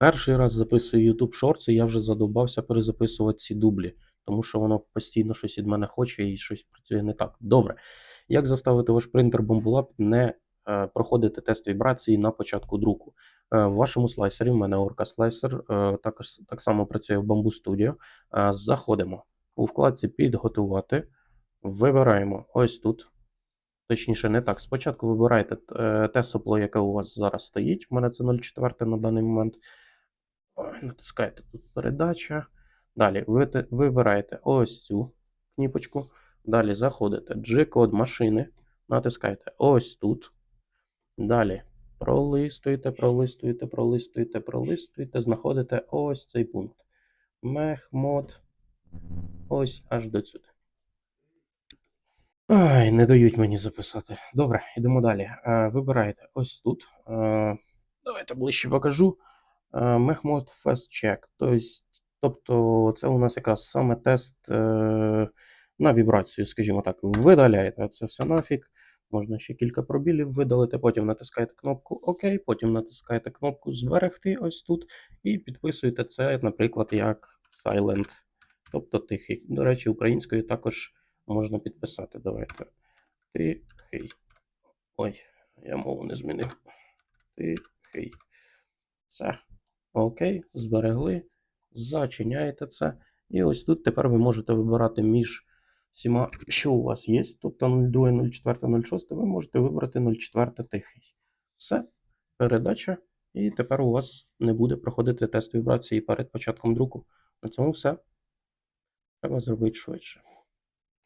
Перший раз записую YouTube Shorts, і я вже задовбався перезаписувати ці дублі, тому що воно постійно щось від мене хоче і щось працює не так. Добре. Як заставити ваш принтер Bambulab не е, проходити тест вібрації на початку друку? Е, в вашому слайсері, в мене Orca Slicer, е, також так само працює в Bamboo Studio. Е, заходимо у вкладці Підготувати, вибираємо ось тут. Точніше, не так. Спочатку вибираєте е, те сопло, яке у вас зараз стоїть. У мене це 0,4 на даний момент. Натискаєте тут передача. Далі ви вибираєте ось цю кніпочку. Далі заходите G-код машини. Натискаєте ось тут. Далі пролистуєте, пролистуєте, пролистуєте, пролистуєте. Знаходите ось цей пункт. Мехмод. Ось аж до сюди. Ай, не дають мені записати. Добре, йдемо далі. Е, вибираєте ось тут. Е, давайте ближче покажу. Mehmod Fast Check. Тобто, це у нас якраз саме тест е, на вібрацію, скажімо так. Видаляєте це все нафіг. Можна ще кілька пробілів видалити, потім натискаєте кнопку ОК, потім натискаєте кнопку Зберегти ось тут і підписуєте це, наприклад, як Silent, тобто тихий. До речі, українською також можна підписати. Давайте. Тихий. Ой, я мову не змінив. Тихий. Все. Окей, зберегли. Зачиняєте це. І ось тут тепер ви можете вибирати між всіма, що у вас є. Тобто 02, 04, 06, ви можете вибрати 04 тихий. Все. Передача. І тепер у вас не буде проходити тест вібрації перед початком друку. На цьому все. Треба зробити швидше.